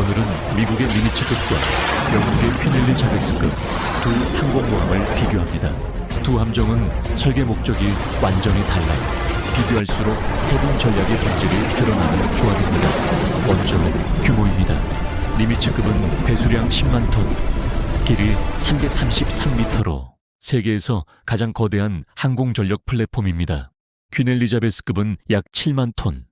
오늘은 미국의 미니츠급과 영국의 퀴넬리 자베스급 두 항공모함을 비교합니다. 두 함정은 설계 목적이 완전히 달라요. 비교할수록 해군 전략의 본질이 드러나는 조합입니다. 먼저 규모입니다. 니미츠급은 배수량 10만 톤, 길이 333m로 세계에서 가장 거대한 항공 전력 플랫폼입니다. 퀸 엘리자베스급은 약 7만 톤,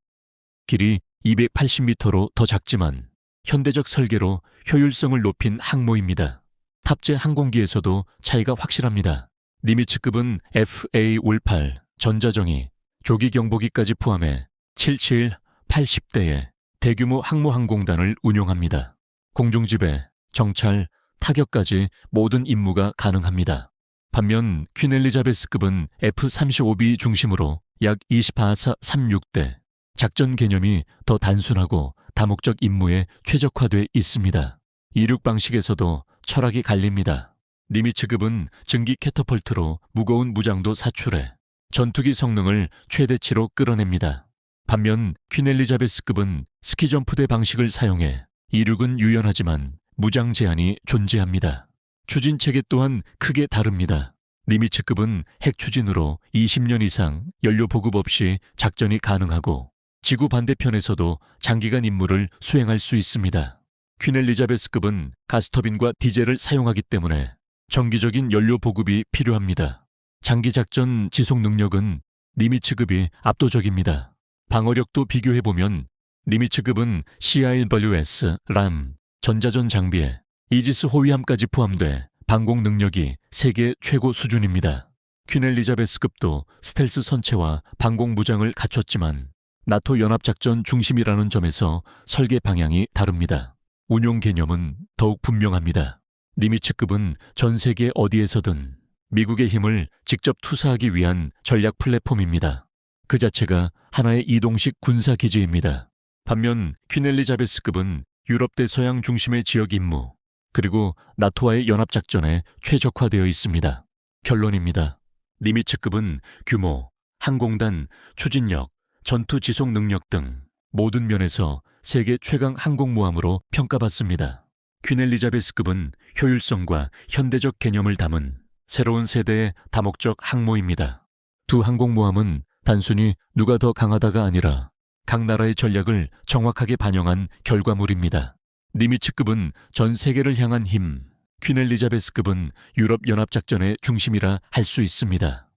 길이 280m로 더 작지만 현대적 설계로 효율성을 높인 항모입니다. 탑재 항공기에서도 차이가 확실합니다. 니미츠급은 FA-58 전자정이 조기 경보기까지 포함해 77, 80대의 대규모 항모항공단을 운용합니다. 공중지배, 정찰, 타격까지 모든 임무가 가능합니다. 반면 퀸 엘리자베스급은 F-35B 중심으로 약 24사 36대 작전 개념이 더 단순하고 다목적 임무에 최적화돼 있습니다. 이륙 방식에서도 철학이 갈립니다. 니미츠급은 증기 캐터펄트로 무거운 무장도 사출해 전투기 성능을 최대치로 끌어냅니다. 반면 퀸엘리자베스급은 스키점프대 방식을 사용해 이륙은 유연하지만 무장 제한이 존재합니다. 추진 체계 또한 크게 다릅니다. 니미츠급은 핵 추진으로 20년 이상 연료 보급 없이 작전이 가능하고 지구 반대편에서도 장기간 임무를 수행할 수 있습니다. 퀸 엘리자베스급은 가스터빈과 디젤을 사용하기 때문에 정기적인 연료 보급이 필요합니다. 장기 작전 지속 능력은 니미츠급이 압도적입니다. 방어력도 비교해보면 니미츠급은 CIWS, 람, 전자전 장비에 이지스 호위함까지 포함돼 방공 능력이 세계 최고 수준입니다. 퀸 엘리자베스급도 스텔스 선체와 방공 무장을 갖췄지만 나토 연합작전 중심이라는 점에서 설계 방향이 다릅니다. 운용 개념은 더욱 분명합니다. 니미츠급은 전 세계 어디에서든 미국의 힘을 직접 투사하기 위한 전략 플랫폼입니다. 그 자체가 하나의 이동식 군사 기지입니다. 반면 퀸 엘리자베스급은 유럽 대 서양 중심의 지역 임무, 그리고 나토와의 연합작전에 최적화되어 있습니다. 결론입니다. 니미츠급은 규모, 항공단, 추진력, 전투 지속 능력 등 모든 면에서 세계 최강 항공모함으로 평가받습니다. 퀸 엘리자베스급은 효율성과 현대적 개념을 담은 새로운 세대의 다목적 항모입니다. 두 항공모함은 단순히 누가 더 강하다가 아니라 각 나라의 전략을 정확하게 반영한 결과물입니다. 니미츠급은 전 세계를 향한 힘, 퀸 엘리자베스급은 유럽 연합작전의 중심이라 할 수 있습니다.